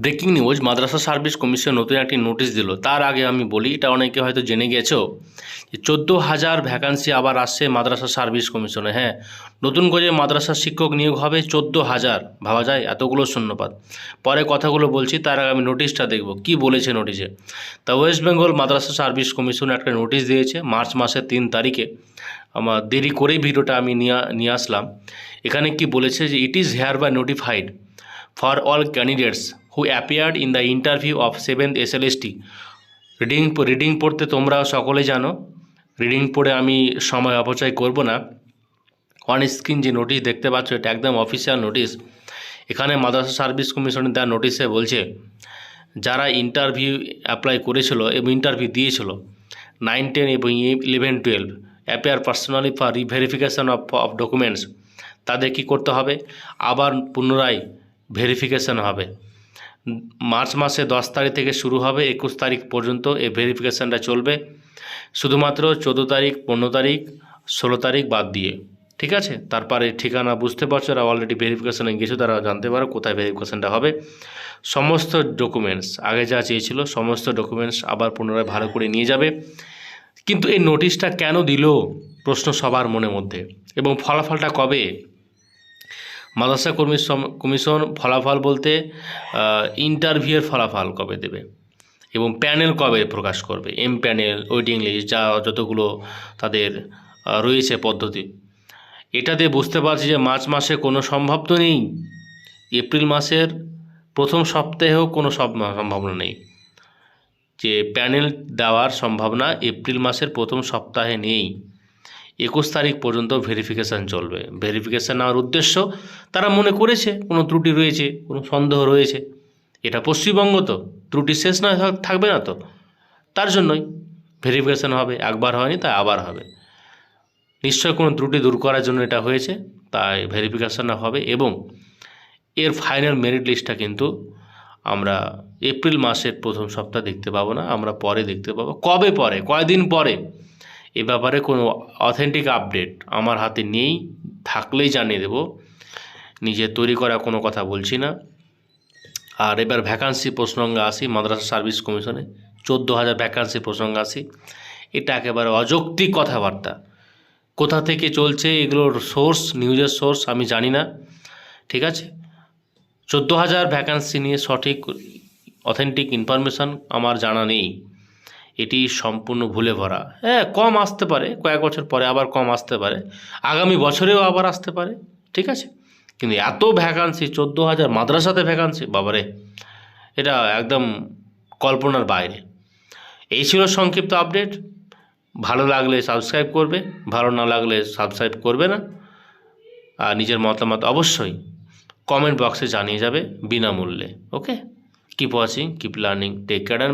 Breaking news, Madrasah service commission নতুন একটি notice দিল। তার আগে আমি বলি, এটা অনেকে হয়তো জেনে গেছো, যে চোদ্দ হাজার ভ্যাকান্সি আবার আসছে মাদ্রাসা সার্ভিস কমিশনে। হ্যাঁ নতুন করে মাদ্রাসা শিক্ষক নিয়োগ হবে চোদ্দ হাজার। ভাবা যায়, এতগুলো শূন্যপাত। পরে কথাগুলো বলছি, তার আগে আমি নোটিশটা দেখব। কি বলেছে নোটিশে? তা ওয়েস্ট বেঙ্গল মাদ্রাসা সার্ভিস কমিশন একটা নোটিশ দিয়েছে, মার্চ মাসের তিন তারিখে। আমার দেরি করেই ভিডিওটা আমি নিয়ে নিয়ে আসলাম। এখানে কি বলেছে যে it is hereby notified for all appeared in the interview of interview of 7th SLST reading reading পড়তে তোমরা সকলে জানো। রিডিং পড়ে আমি সময় অপচয় করব না। অন স্ক্রিন যে নোটিশ দেখতে পাচ্ছ, এটা একদম অফিসিয়াল নোটিশ এখানে মাদ্রাসা সার্ভিস কমিশনের দেওয়া নোটিশে বলছে, যারা ইন্টারভিউ অ্যাপ্লাই করেছিল এবং ইন্টারভিউ দিয়েছিল নাইন টেন এবং eleven twelve appear personally for reverification of of documents তাদের কি করতে হবে? আবার পুনরায় ভেরিফিকেশান হবে। মার্চ মাসে দশ তারিখ থেকে শুরু হবে, একুশ তারিখ পর্যন্ত এই ভেরিফিকেশানটা চলবে। শুধুমাত্র চোদ্দ তারিখ, পনেরো তারিখ, ষোলো তারিখ বাদ দিয়ে, ঠিক আছে? তারপরে ঠিকানা বুঝতে পারছ, যারা অলরেডি ভেরিফিকেশানে গেছো তারা জানতে পারো কোথায় ভেরিফিকেশানটা হবে। সমস্ত ডকুমেন্টস আগে যা চেয়েছিল সমস্ত ডকুমেন্টস আবার পুনরায় ভালো করে নিয়ে যাবে। কিন্তু এই নোটিশটা কেন দিল? প্রশ্ন সবার মনের মধ্যে। এবং ফলাফলটা কবে? মাদ্রাসা কর্মী কমিশন ফলাফল বলতে ইন্টারভিউয়ের ফলাফল কবে দেবে এবং প্যানেল কবে প্রকাশ করবে? এম প্যানেল ওয়েটিং লিস্ট যা যতগুলো তাদের রয়েছে পদ্ধতি। এটা দিয়ে বুঝতে পারছি যে মার্চ মাসে কোনো সম্ভব তো নেই। এপ্রিল মাসের প্রথম সপ্তাহেও কোনো সম্ভাবনা নেই। যে প্যানেল দেওয়ার সম্ভাবনা এপ্রিল মাসের প্রথম সপ্তাহে নেই। একুশ তারিখ পর্যন্ত ভেরিফিকেশান চলবে। ভেরিফিকেশান নেওয়ার উদ্দেশ্য তারা মনে করেছে কোনো ত্রুটি রয়েছে, কোনো সন্দেহ রয়েছে। এটা পশ্চিমবঙ্গ তো, ত্রুটি শেষ না থাকবে না তো। তার জন্যই ভেরিফিকেশান হবে, একবার হয়নি তাই আবার হবে। নিশ্চয় কোনো ত্রুটি দূর করার জন্য এটা হয়েছে, তাই ভেরিফিকেশানটা হবে এবং এর ফাইনাল মেরিট লিস্টটা কিন্তু আমরা এপ্রিল মাসের প্রথম সপ্তাহ দেখতে পাবো না, আমরা পরে দেখতে পাবো। কবে পরে? কয়দিন পরে? এ ব্যাপারে কোনো অথেন্টিক আপডেট আমার হাতে নেই, থাকলেই জানিয়ে দেব। নিজে তৈরি করা কোনো কথা বলছি না। আর এবার ভ্যাকান্সি প্রসঙ্গে আসি, মাদ্রাসা সার্ভিস কমিশনে চোদ্দ হাজার ভ্যাকান্সি প্রসঙ্গে আসি। এটা একেবারে অযৌক্তিক কথাবার্তা। কোথা থেকে চলছে এগুলোর সোর্স নিউজের সোর্স আমি জানি না। ঠিক আছে? চোদ্দ হাজার ভ্যাকান্সি নিয়ে সঠিক অথেন্টিক ইনফরমেশান আমার জানা নেই। এটি সম্পূর্ণ ভুলে ভরা। হ্যাঁ কম আসতে পারে, কয়েক বছর পরে আবার কম আসতে পারে। আগামী বছরেও আবার আসতে পারে, ঠিক আছে? কিন্তু এত ভ্যাকান্সি চোদ্দ হাজার মাদ্রাসাতে ভ্যাকান্সি বাবারে, এটা একদম কল্পনার বাইরে। এই ছিল সংক্ষিপ্ত আপডেট ভালো লাগলে সাবস্ক্রাইব করবে, ভালো না লাগলে সাবস্ক্রাইব করবে না। আর নিজের মতামত অবশ্যই কমেন্ট বক্সে জানিয়ে যাবে বিনামূল্যে okay keep watching keep learning take care